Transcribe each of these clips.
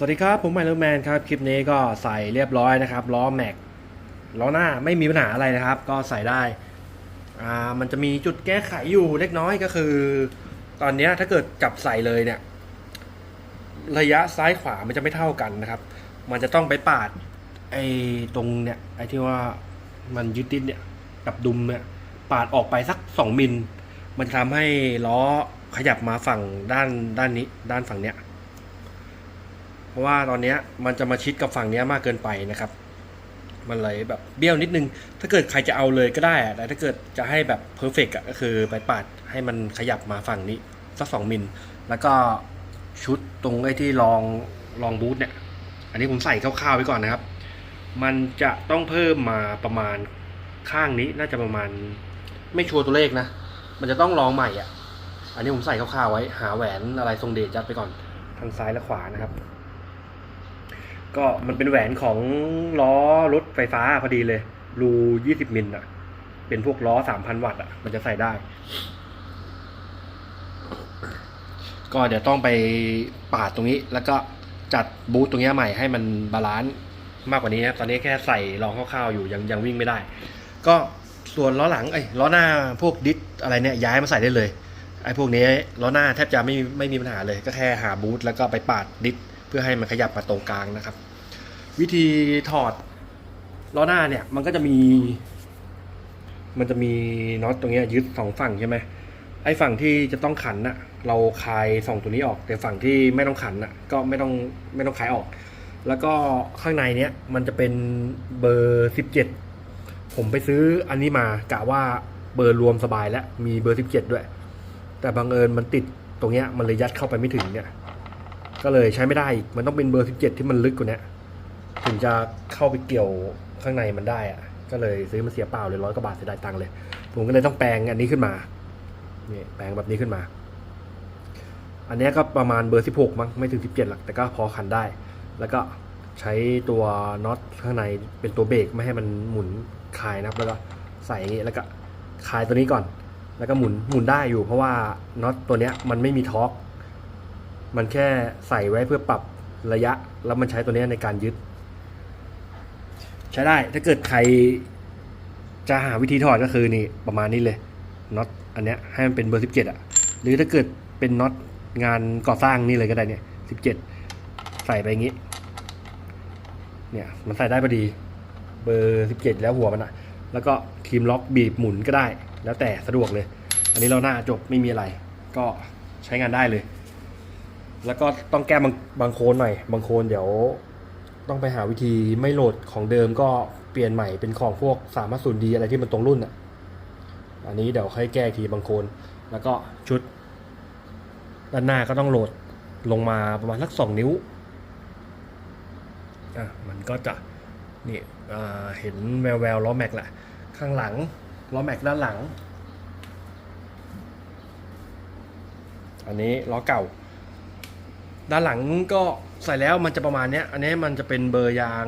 สวัสดีครับ ผมไมเลอร์แมนครับ คลิปนี้ก็ใส่เรียบร้อยนะครับ ล้อแม็กล้อหน้าไม่มีปัญหาอะไรนะครับ ก็ใส่ได้อ่ามันจะมีจุดแก้ไขอยู่เล็กน้อยก็คือ ตอนนี้ถ้าเกิดจับใส่เลยเนี่ย ระยะซ้ายขวามันจะไม่เท่ากันนะครับ มันจะต้องไปปาดไอ้ตรงเนี่ยไอ้ที่ว่ามันยึดติดเนี่ยกับดุมเนี่ยปาดออกไปสักสองมิลมันจะทำให้ล้อขยับมาฝั่งด้านด้านนี้ ด้านฝั่งเนี้ย ราะว่าตอนนี้มันจะมาชิดกับฝั่งนี้มากเกินไปนะครับ มันเลยแบบเบี้ยวนิดนึง ถ้าเกิดใครจะเอาเลยก็ได้แต่ถ้าเกิดจะให้แบบเพอร์เฟกต์ก็คือไปปาดให้มันขยับมาฝั่งนี้สักสองมิล แล้วก็ชุดตรงไอ้ที่รองรองบูทเนี่ย อันนี้ผมใส่คร่าวๆไว้ก่อนนะครับ มันจะต้องเพิ่มมาประมาณข้างนี้น่าจะประมาณไม่ชัวร์ตัวเลขนะ มันจะต้องลองใหม่อะ อันนี้ผมใส่คร่าวๆไว้ หาแหวนอะไรทรงเดชจัดไปก่อน ทางซ้ายและขวานะครับ ก็มันเป็นแหวนของล้อรถไฟฟ้าพอดีเลย รูยี่สิบมิลอะ เป็นพวกล้อสามพันวัตต์อะ มันจะใส่ได้ ก็เดี๋ยวต้องไปปาดตรงนี้ แล้วก็จัดบูทตรงนี้ใหม่ให้มันบาลานซ์มากกว่านี้นะ ตอนนี้แค่ใส่ลองคร่าวๆอยู่ยังยังวิ่งไม่ได้ ก็ส่วนล้อหลังเอ้ล้อหน้าพวกดิสอะไรเนี่ยย้ายมาใส่ได้เลยไอ้พวกนี้ล้อหน้าแทบจะไม่ไม่มีปัญหาเลย ก็แค่หาบูทแล้วก็ไปปาดดิสเพื่อให้มันขยับมาตรงกลางนะครับ วิธีถอดล้อหน้าเนี่ย มันก็จะมี มันจะมีน็อตตรงนี้ยึดสองฝั่งใช่ไหมไอ้ฝั่งที่จะต้องขันน่ะ เราคลายสองตัวนี้ออก แต่ฝั่งที่ไม่ต้องขันน่ะ ก็ไม่ต้องไม่ต้องคลายออก แล้วก็ข้างในเนี้ยมันจะเป็นเบอร์สิบเจ็ดผมไปซื้ออันนี้มากะว่าเบอร์รวมสบายแล้วมีเบอร์สิบเจ็ดด้วย แต่บังเอิญมันติดตรงเนี้ยมันเลยยัดเข้าไปไม่ถึงเนี่ย ก็เลยใช้ไม่ได้อีกมันต้องเป็นเบอร์สิบเจ็ดที่มันลึกกว่านี้ ถึงจะเข้าไปเกี่ยวข้างในมันได้อะก็เลยซื้อมาเสียเปล่าเลยร้อยกว่าบาทเสียดายตังค์เลย ผมก็เลยต้องแปลงอันนี้ขึ้นมานี่แปลงแบบนี้ขึ้นมา อันนี้ก็ประมาณเบอร์สิบหกมั้งไม่ถึงสิบเจ็ดหรอกแต่ก็พอขันได้ แล้วก็ใช้ตัวน็อตข้างในเป็นตัวเบรกไม่ให้มันหมุนคลายนะครับ แล้วก็ใส่อย่างนี้แล้วก็คลายตัวนี้ก่อน แล้วก็หมุนหมุนได้อยู่ เพราะว่าน็อตตัวเนี้ยมันไม่มีทอร์กมันแค่ใส่ไว้เพื่อปรับระยะ แล้วมันใช้ตัวนี้ในการยึด ใช้ได้ ถ้าเกิดใครจะหาวิธีถอดก็คือนี่ประมาณนี้เลยน็อตอันเนี้ยให้มันเป็นเบอร์สิบเจ็ดอะ หรือถ้าเกิดเป็นน็อตงานก่อสร้างนี่เลยก็ได้เนี่ยสิบเจ็ดใส่ไปอย่างนี้ เนี่ยมันใส่ได้พอดี เบอร์สิบเจ็ดแล้วหัวมันอะ แล้วก็ครีมล็อกบีบหมุนก็ได้ แล้วแต่สะดวกเลย อันนี้เราหน้าจบไม่มีอะไร ก็ใช้งานได้เลย แล้วก็ต้องแก้บางบางโคนหน่อย บางโคนเดี๋ยว ต้องไปหาวิธีไม่โหลดของเดิมก็เปลี่ยนใหม่เป็นของพวกสามารถศูนดีอะไรที่มันตรงรุ่นอะ อันนี้เดี๋ยวค่อยแก้ทีบางคน แล้วก็ชุด ด้านหน้าก็ต้องโหลดลงมาประมาณสักสองนิ้ว อะมันก็จะนี่เห็นแววแววล้อแม็กแหละ ข้างหลังล้อแม็กด้านหลัง อันนี้ล้อเก่า ด้านหลังก็ ใส่แล้วมันจะประมาณเนี้ย อันนี้มันจะเป็นเบอร์ยาง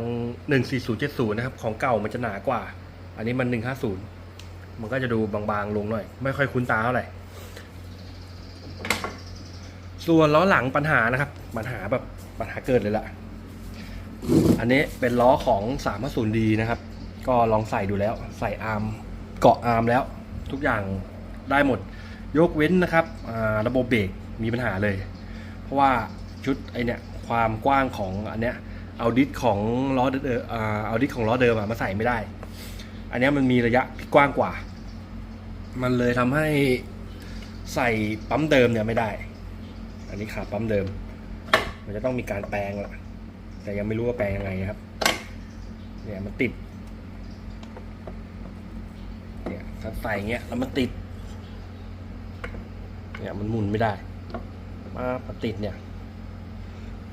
14070 นะครับ ของเก่ามันจะหนากว่า อันนี้มัน 150 มันก็จะดูบางๆลงหน่อย ไม่ค่อยคุ้นตาเท่าไหร่ ส่วนล้อหลังปัญหานะครับ ปัญหาแบบปัญหาเกิดเลยล่ะ อันนี้เป็นล้อของ 350ดีนะครับ ก็ลองใส่ดูแล้ว ใส่อาร์มเกาะอาร์มแล้ว ทุกอย่างได้หมด ยกเว้นนะครับ ระบบเบรกมีปัญหาเลย เพราะว่าชุดไอเนี่ย ความกว้างของอันเนี้ยเอาดิสของล้อเดิมเอออ่าเอาดิสของล้อเดิมมาใส่ไม่ได้ อันเนี้ยมันมีระยะที่กว้างกว่า มันเลยทำให้ใส่ปั๊มเดิมเนี่ยไม่ได้ อันนี้ขาดปั๊มเดิม มันจะต้องมีการแปลงละแต่ยังไม่รู้ว่าแปลงยังไงครับ เนี่ยมันติด เนี่ยถ้าใส่เงี้ยแล้วมันติด เนี่ยมันหมุนไม่ได้ มามาติดเนี่ย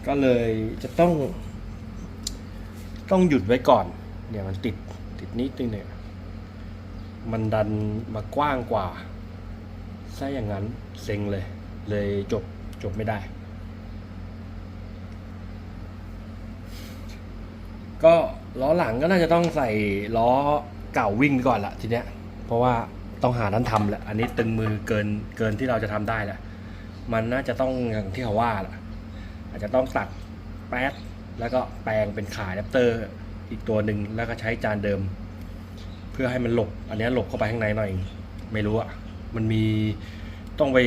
ก็เลยจะต้อง ต้องหยุดไว้ก่อน เนี่ยมันติดติดนิดนึงเนี่ย มันดันมากว้างกว่าถ้าอย่างนั้นเซ็งเลย เลยจบจบไม่ได้ ก็ล้อหลังก็น่าจะต้องใส่ล้อเก่าวิ่งก่อนละทีเนี้ย เพราะว่าต้องหาด้านทำแหละ อันนี้ตึงมือเกินเกินที่เราจะทำได้แหละ มันน่าจะต้องอย่างที่เขาว่าแหละ อาจจะต้องตัดแป๊ดแล้วก็แปลงเป็นขาแรปเตอร์อีกตัวหนึ่งแล้วก็ใช้จานเดิม เพื่อให้มันหลบ อันนี้หลบเข้าไปข้างในหน่อย ไม่รู้อะมันมีต้องไป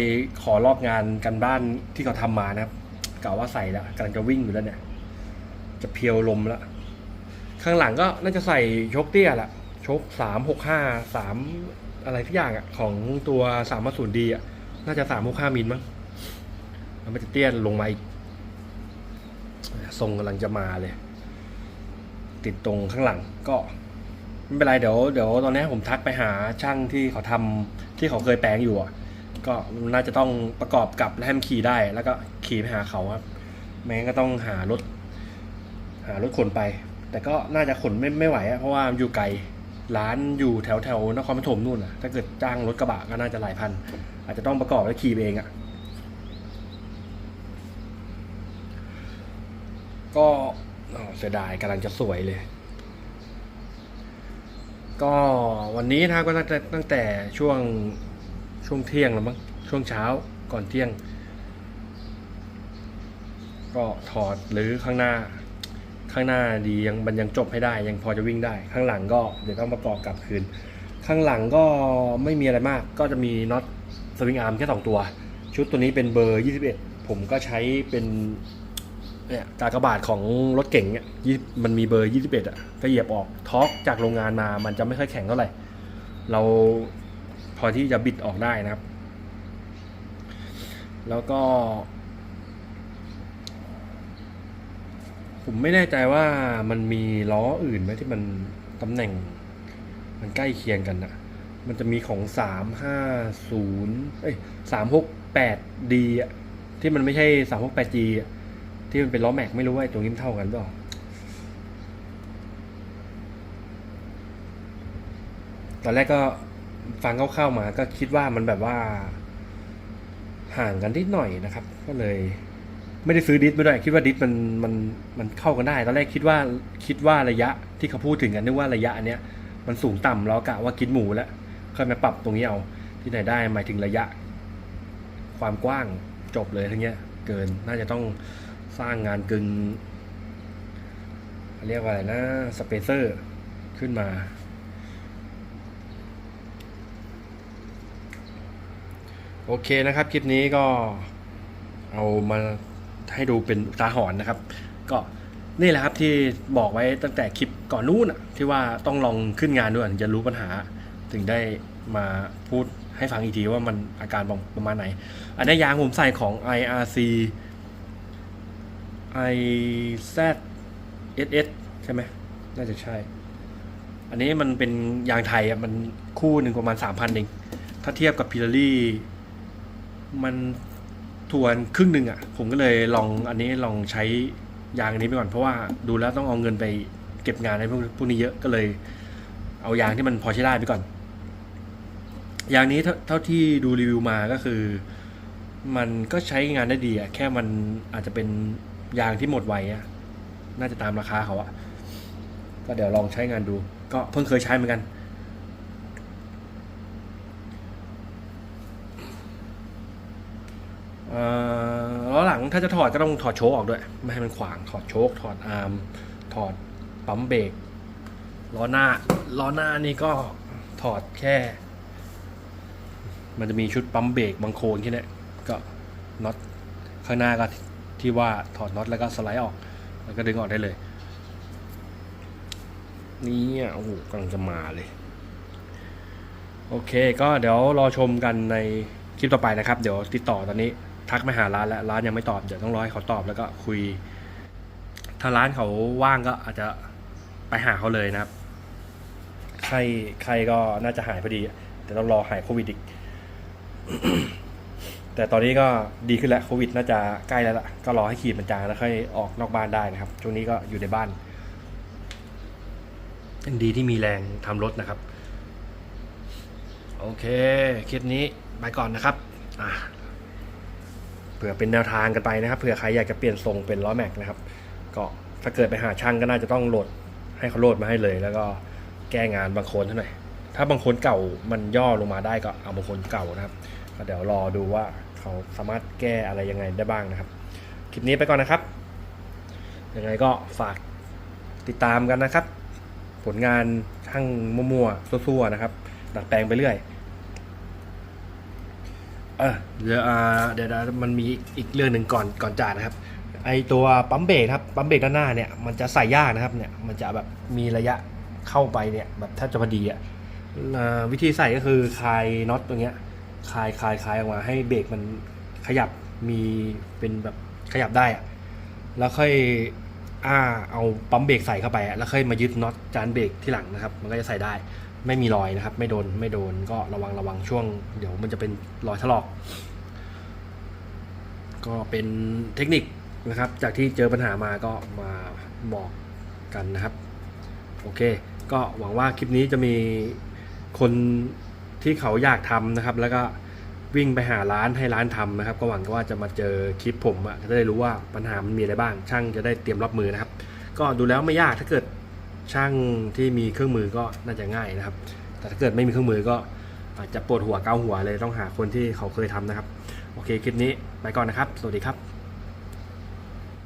ขอรอบงานกันบ้านที่เขาทำมานะครับกล่าวว่าใส่แล้วกำลังจะวิ่งอยู่แล้วเนี่ย จะเพียวลมแล้วข้างหลังก็น่าจะใส่ชกเตี้ยแหละชกสามหกห้าสามอะไรทุกอย่างอะของตัวสามศูนย์ดีอะน่าจะสามหกห้ามิลมั้งแล้วมันจะเตี้ยลงมาอีก ทรงกำลังจะมาเลย ติดตรงข้างหลังก็ไม่เป็นไรเดี๋ยวเดี๋ยวตอนนี้ผมทักไปหาช่างที่เขาทำที่เขาเคยแปลงอยู่อะก็น่าจะต้องประกอบกับและให้มขี่ได้ แล้วก็ขี่ไปหาเขาครับไม่งั้นก็ต้องหารถ หารถขนไป แต่ก็น่าจะขนไม่ไม่ไหวอะเพราะว่าอยู่ไกลร้านอยู่แถวแถวนครปฐมนู่นอะถ้าเกิดจ้างรถกระบะก็น่าจะหลายพัน อาจจะต้องประกอบแล้วขี่เองอะ ก็เสียดายกำลังจะสวยเลย ก็วันนี้นะก็ตั้งแต่ตั้งแต่ช่วงช่วงเที่ยงแล้วมั้งช่วงเช้าก่อนเที่ยง ก็ถอดหรือข้างหน้า ข้างหน้าดียังมันยังจบให้ได้ ยังพอจะวิ่งได้ ข้างหลังก็เดี๋ยวต้องประกอบกลับคืน ข้างหลังก็ไม่มีอะไรมาก ก็จะมีน็อตสวิงอาร์มแค่สองตัว ชุดตัวนี้เป็นเบอร์ 21 ผมก็ใช้เป็น เนี่ยกากบาทของรถเก่งเนี่ยมันมีเบอร์ 21อะก็เหยียบออกทอกจากโรงงานมามันจะไม่ค่อยแข็งเท่าไหร่ เราพอที่จะบิดออกได้นะครับ แล้วก็ ผมไม่แน่ใจว่ามันมีล้ออื่นไหมที่มันตำแหน่ง มันใกล้เคียงกันนะมันจะมีของสามห้าศูนย์เอ้ยสามหกแปดดีอะที่มันไม่ใช่สามหกแปดจีอะ ที่มันเป็นล้อแม็กไม่รู้ว่าตรงนี้มันเท่ากันหรือเปล่าตอนแรกก็ฟังคร่าวๆมาก็คิดว่ามันแบบว่า ห่างกันนิดหน่อยนะครับ ก็เลย ไม่ได้ซื้อดิสไม่ด้วยคิดว่าดิสมันมันมันเข้ากันได้ ตอนแรกคิดว่าคิดว่าระยะที่เขาพูดถึงกันนึกว่าระยะอันเนี้ยมันสูงต่ำล้วกะว่ากินหมูแล้วค่อยมาปรับตรงนี้เอาที่ไหนได้หมายถึงระยะ ความกว้างจบเลยทั้งเนี้ย เกินน่าจะต้อง สร้างงานกึงเรียกว่าอะไรนะสเปเซอร์ขึ้นมา โอเคนะครับ คลิปนี้ก็เอามาให้ดูเป็นอุทาหรณ์นะครับ ก็นี่แหละครับที่บอกไว้ตั้งแต่คลิปก่อนนู้นที่ว่าต้องลองขึ้นงานด้วยถึงจะรู้ปัญหาถึงได้มาพูดให้ฟังอีกทีว่ามันอาการประมาณไหน อันนี้ยางผมใส่ของ IRC IZ SS ใช่ไหมน่าจะใช่ อันนี้มันเป็นยางไทยอะ มันคู่หนึ่งประมาณสามพันเอง ถ้าเทียบกับพิลารี่ มันทวนครึ่งหนึ่งอะ ผมก็เลยลองอันนี้ลองใช้ยางอันนี้ไปก่อน เพราะว่าดูแล้วต้องเอาเงินไปเก็บงานในพวกพวกนี้เยอะก็เลย เอายางที่มันพอใช้ได้ไปก่อน ยางนี้เท่าเท่าที่ดูรีวิวมาก็คือ มันก็ใช้งานได้ดีอะแค่มันอาจจะเป็น ยางที่หมดไวอะน่าจะตามราคาเขาอะก็เดี๋ยวลองใช้งานดู ก็เพิ่งเคยใช้เหมือนกันเอ่อล้อหลังถ้าจะถอดก็ต้องถอดโชคออกด้วย ไม่ให้มันขวางถอดโช๊คถอดอาร์มถอดปั๊มเบรกล้อหน้าล้อหน้านี่ก็ถอดแค่ มันจะมีชุดปั๊มเบรกบางโคนแค่นี้ก็น็อตข้างหน้าก็ ที่ว่าถอดน็อตแล้วก็สไลด์ออก แล้วก็ดึงออกได้เลย นี่อะโอ้โหกำลังจะมาเลย โอเค ก็เดี๋ยวรอชมกันในคลิปต่อไปนะครับ เดี๋ยวติดต่อตอนนี้ทักมาหาร้านแล้วร้านยังไม่ตอบเดี๋ยวต้องรอให้เขาตอบแล้วก็คุย ถ้าร้านเขาว่างก็อาจจะไปหาเขาเลยนะครับใครใครก็น่าจะหายพอดี แต่ต้องรอหายโควิดอีก แต่ตอนนี้ก็ดีขึ้นแล้วโควิดน่าจะใกล้แล้วล่ะก็รอให้ขีดมันจางแล้วค่อยออกนอกบ้านได้นะครับ ช่วงนี้ก็อยู่ในบ้านยังดีที่มีแรงทำรถนะครับ โอเค คลิปนี้ไปก่อนนะครับเผื่อเป็นแนวทางกันไปนะครับเผื่อใครอยากจะเปลี่ยนทรงเป็นล้อแม็กนะครับ ก็ถ้าเกิดไปหาช่างก็น่าจะต้องโหลดให้เขาโหลดมาให้เลย แล้วก็แก้งานบางคนเท่าไหร่ถ้าบางคนเก่ามันย่อลงมาได้ก็เอาบางคนเก่านะครับก็เดี๋ยวรอดูว่า เขาสามารถแก้อะไรยังไงได้บ้างนะครับ คลิปนี้ไปก่อนนะครับ ยังไงก็ฝากติดตามกันนะครับ ผลงานช่างมั่วๆซั่วๆนะครับ ดัดแปลงไปเรื่อยเออเดี๋ยวเดี๋ยวมันมีอีกเรื่องหนึ่งก่อนก่อนจ่านะครับ ไอตัวปั๊มเบรกครับปั๊มเบรกด้านหน้าเนี่ยมันจะใส่ยากนะครับเนี่ยมันจะแบบมีระยะเข้าไปเนี่ยแบบแทบจะพอดีอะอ่าวิธีใส่ก็คือคลายน็อตตรงเนี้ย คลายคลายคลายออกมาให้เบรกมันขยับมีเป็นแบบขยับได้อะแล้วค่อยอ้าเอาปั๊มเบรกใส่เข้าไปอะแล้วค่อยมายึดน็อตจานเบรกที่หลังนะครับ มันก็จะใส่ได้ไม่มีรอยนะครับ ไม่โดนไม่โดนก็ระวังระวังช่วง เดี๋ยวมันจะเป็นรอยถลอก ก็เป็นเทคนิคนะครับ จากที่เจอปัญหามาก็มาบอกกันนะครับ โอเค ก็หวังว่าคลิปนี้จะมีคน ที่เขาอยากทำนะครับ แล้วก็วิ่งไปหาร้านให้ร้านทำนะครับ ก็หวังว่าจะมาเจอคลิปผมอะจะได้รู้ว่าปัญหามันมีอะไรบ้าง ช่างจะได้เตรียมรับมือนะครับ ก็ดูแล้วไม่ยากถ้าเกิดช่างที่มีเครื่องมือก็น่าจะง่ายนะครับ แต่ถ้าเกิดไม่มีเครื่องมือก็อาจจะปวดหัวเกาหัวเลยต้องหาคนที่เขาเคยทำนะครับ โอเคคลิปนี้ไปก่อนนะครับ สวัสดีครับ